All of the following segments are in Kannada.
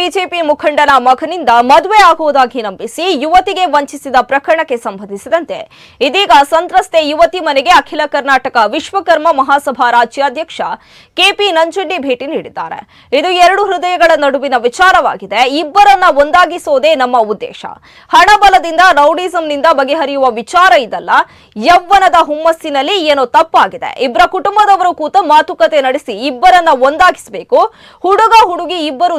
ಬಿಜೆಪಿ ಮುಖಂಡನ ಮಗನಿಂದ ಮದುವೆ ಆಗುವುದಾಗಿ ನಂಬಿಸಿ ಯುವತಿಗೆ ವಂಚಿಸಿದ ಪ್ರಕರಣಕ್ಕೆ ಸಂಬಂಧಿಸಿದಂತೆ ಇದೀಗ ಸಂತ್ರಸ್ತೆ ಯುವತಿ ಮನೆಗೆ ಅಖಿಲ ಕರ್ನಾಟಕ ವಿಶ್ವಕರ್ಮ ಮಹಾಸಭಾ ರಾಜ್ಯಾಧ್ಯಕ್ಷ ಕೆಪಿ ನಂಜುಂಡಿ ಭೇಟಿ ನೀಡಿದ್ದಾರೆ. ಇದು ಎರಡು ಹೃದಯಗಳ ನಡುವಿನ ವಿಚಾರವಾಗಿದೆ. ಇಬ್ಬರನ್ನ ಒಂದಾಗಿಸೋದೇ ನಮ್ಮ ಉದ್ದೇಶ. ಹಣಬಲದಿಂದ, ರೌಡಿಸಂನಿಂದ ಬಗೆಹರಿಯುವ ವಿಚಾರ ಇದಲ್ಲ. ಯೌವನದ ಹುಮ್ಮಸ್ಸಿನಲ್ಲಿ ಏನೋ ತಪ್ಪಾಗಿದೆ. ಇಬ್ಬರ ಕುಟುಂಬದವರು ಕೂತ ಮಾತುಕತೆ ನಡೆಸಿ ಇಬ್ಬರನ್ನ ಒಂದಾಗಿಸಬೇಕು. ಹುಡುಗ ಹುಡುಗಿ ಇಬ್ಬರು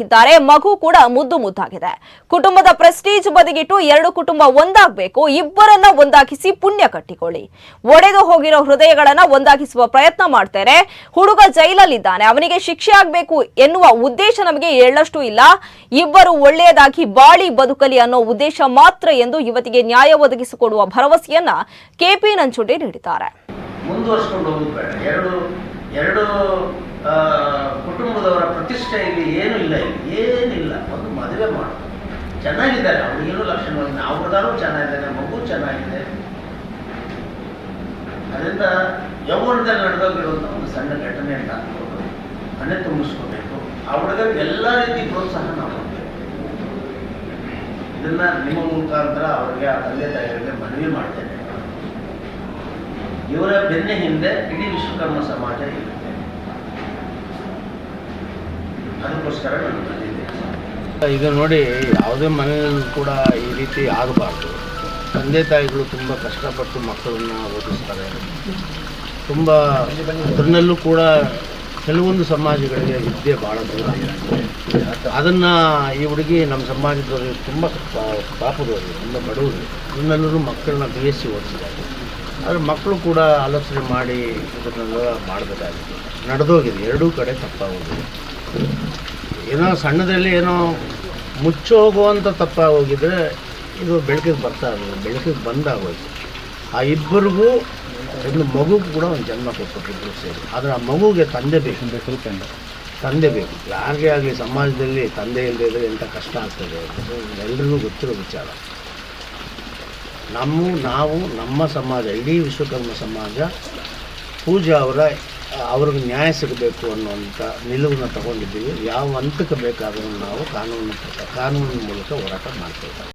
ಲಕ್ಷಣವಾಗಿದ್ದಾರೆ ಮಗು ಕೂಡ ಮುದ್ದು ಮುದ್ದಾಗಿದೆ. ಕುಟುಂಬದ ಪ್ರೆಸ್ಟೀಜ್ ಬದಿಗಿಟ್ಟು ಎರಡು ಕುಟುಂಬ ಒಂದಾಗಬೇಕು. ಇಬ್ಬರನ್ನ ಒಂದಾಗಿಸಿ ಪುಣ್ಯ ಕಟ್ಟಿಕೊಳ್ಳಿ. ಒಡೆದು ಹೋಗಿರೋ ಹೃದಯಗಳನ್ನ ಒಂದಾಗಿಸುವ ಪ್ರಯತ್ನ ಮಾಡ್ತಾರೆ ಹುಡುಗ ಜೈಲಲ್ಲಿದ್ದಾನೆ. ಅವನಿಗೆ ಶಿಕ್ಷೆ ಆಗಬೇಕು ಎನ್ನುವ ಉದ್ದೇಶ ನಮಗೆ ಎಳ್ಳಷ್ಟು ಇಲ್ಲ. ಇಬ್ಬರು ಒಳ್ಳೆಯದಾಗಿ ಬಾಳಿ ಬದುಕಲಿ ಅನ್ನೋ ಉದ್ದೇಶ ಮಾತ್ರ ಎಂದು ಯುವತಿಗೆ ನ್ಯಾಯ ಒದಗಿಸಿಕೊಡುವ ಭರವಸೆಯನ್ನ ಕೆಪಿ ನಂಚುಂಡಿ ನೀಡಿದ್ದಾರೆ. ಮುಂದುವರ್ಸ್ಕೊಂಡು ಹೋಗುದು ಬೇಡ. ಎರಡು ಎರಡು ಪ್ರತಿಷ್ಠೆ ಇಲ್ಲಿ ಏನೂ ಇಲ್ಲ ಇಲ್ಲಿ ಏನಿಲ್ಲ. ಒಂದು ಮದುವೆ ಮಾಡು. ಚೆನ್ನಾಗಿದ್ದಾರೆ. ಅವ್ರಿಗೇನು ಲಕ್ಷಣವಾಗಿ ಅವ್ರದಾರು ಚೆನ್ನಾಗಿದ್ದಾರೆ ಮಗು ಚೆನ್ನಾಗಿದೆ. ಅದರಿಂದ ಯೌವನದಲ್ಲಿ ನಡೆದೋಗಿರುವಂಥ ಒಂದು ಸಣ್ಣ ಘಟನೆ ಅಂತ ಅನ್ಬೋದು. ಮನೆ ತುಂಬಿಸ್ಕೋಬೇಕು. ಆ ಹುಡುಗರಿಗೆ ಎಲ್ಲ ರೀತಿ ಪ್ರೋತ್ಸಾಹ ನಾವು ಕೊಡ್ಬೇಕು ಇದನ್ನ ನಿಮ್ಮ ಮುಖಾಂತರ ಅವರಿಗೆ ಆ ತಂದೆ ತಾಯಿಗಳಿಗೆ ಮನವಿ ಮಾಡ್ತೇನೆ. ಇವರ ಬೆನ್ನ ಹಿಂದೆ ಇಡೀ ವಿಶ್ವಕರ್ಮ ಸಮಾಜ ಇರುತ್ತೆ ಅದಕ್ಕೋಸ್ಕರ ಇದು ನೋಡಿ, ಯಾವುದೇ ಮನೆಯಲ್ಲೂ ಕೂಡ ಈ ರೀತಿ ಆಗಬಾರ್ದು. ತಂದೆ ತಾಯಿಗಳು ತುಂಬ ಕಷ್ಟಪಟ್ಟು ಮಕ್ಕಳನ್ನ ಓದಿಸ್ತಾರೆ. ತುಂಬ ಅದರಲ್ಲೂ ಕೂಡ ಕೆಲವೊಂದು ಸಮಾಜಗಳಿಗೆ ವಿದ್ಯೆ ಭಾಳ ದೂರ. ಅದನ್ನು ಈ ಹುಡುಗಿ ನಮ್ಮ ಸಮಾಜದವರಿಗೆ ತುಂಬ ಪಾಪದವರು ತುಂಬ ಬಡವರು ಅದನ್ನೆಲ್ಲರೂ ಮಕ್ಕಳನ್ನ ಬಿ ಎಸ್ ಸಿ ಓದಿಸಿದ್ದಾರೆ. ಆದರೆ ಮಕ್ಕಳು ಕೂಡ ಆಲೋಚನೆ ಮಾಡಿ ಇದನ್ನೆಲ್ಲ ಮಾಡಬೇಕಾಗಿದೆ ನಡೆದೋಗಿದೆ, ಎರಡೂ ಕಡೆ ತಪ್ಪಾಗೋಗಿದೆ. ಏನೋ ಸಣ್ಣದಲ್ಲಿ ಏನೋ ಮುಚ್ಚೋಗುವಂಥ ತಪ್ಪಾಗೋಗಿದ್ರೆ ಇದು ಬೆಳಕಿಗೆ ಬರ್ತಾ ಇರಲಿಲ್ಲ ಬೆಳಕಿಗೆ ಬಂದಾಗೋಯ್ತು. ಆ ಇಬ್ಬರಿಗೂ ಒಂದು ಮಗು ಕೂಡ ಒಂದು ಜನ್ಮ ಕೊಟ್ಬಿಟ್ಟಿದ್ರು ಸೇರಿ. ಆದರೆ ಆ ಮಗುಗೆ ತಂದೆ ಬೇಕು. ತಂದೆ ಬೇಕು. ಯಾರಿಗೇ ಆಗಲಿ ಸಮಾಜದಲ್ಲಿ ತಂದೆ ಇಲ್ಲದೆ ಇದ್ದರೆ ಎಂಥ ಕಷ್ಟ ಆಗ್ತದೆ ಎಲ್ಲರಿಗೂ ಎಲ್ರಿಗೂ ಗೊತ್ತಿರೋ ವಿಚಾರ. ನಮ್ಮ ನಾವು ನಮ್ಮ ಸಮಾಜ ಇಡೀ ವಿಶ್ವಕರ್ಮ ಸಮಾಜ ಪೂಜಾ ಅವರ ಅವ್ರಿಗೆ ನ್ಯಾಯ ಸಿಗಬೇಕು ಅನ್ನುವಂಥ ನಿಲುವನ್ನು ತಗೊಂಡಿದ್ದೀವಿ. ಯಾವ ಹಂತಕ್ಕೆ ಬೇಕಾದರೂ ನಾವು ಕಾನೂನು ಕಾನೂನಿನ ಮೂಲಕ ಹೋರಾಟ ಮಾಡ್ತೇವೆ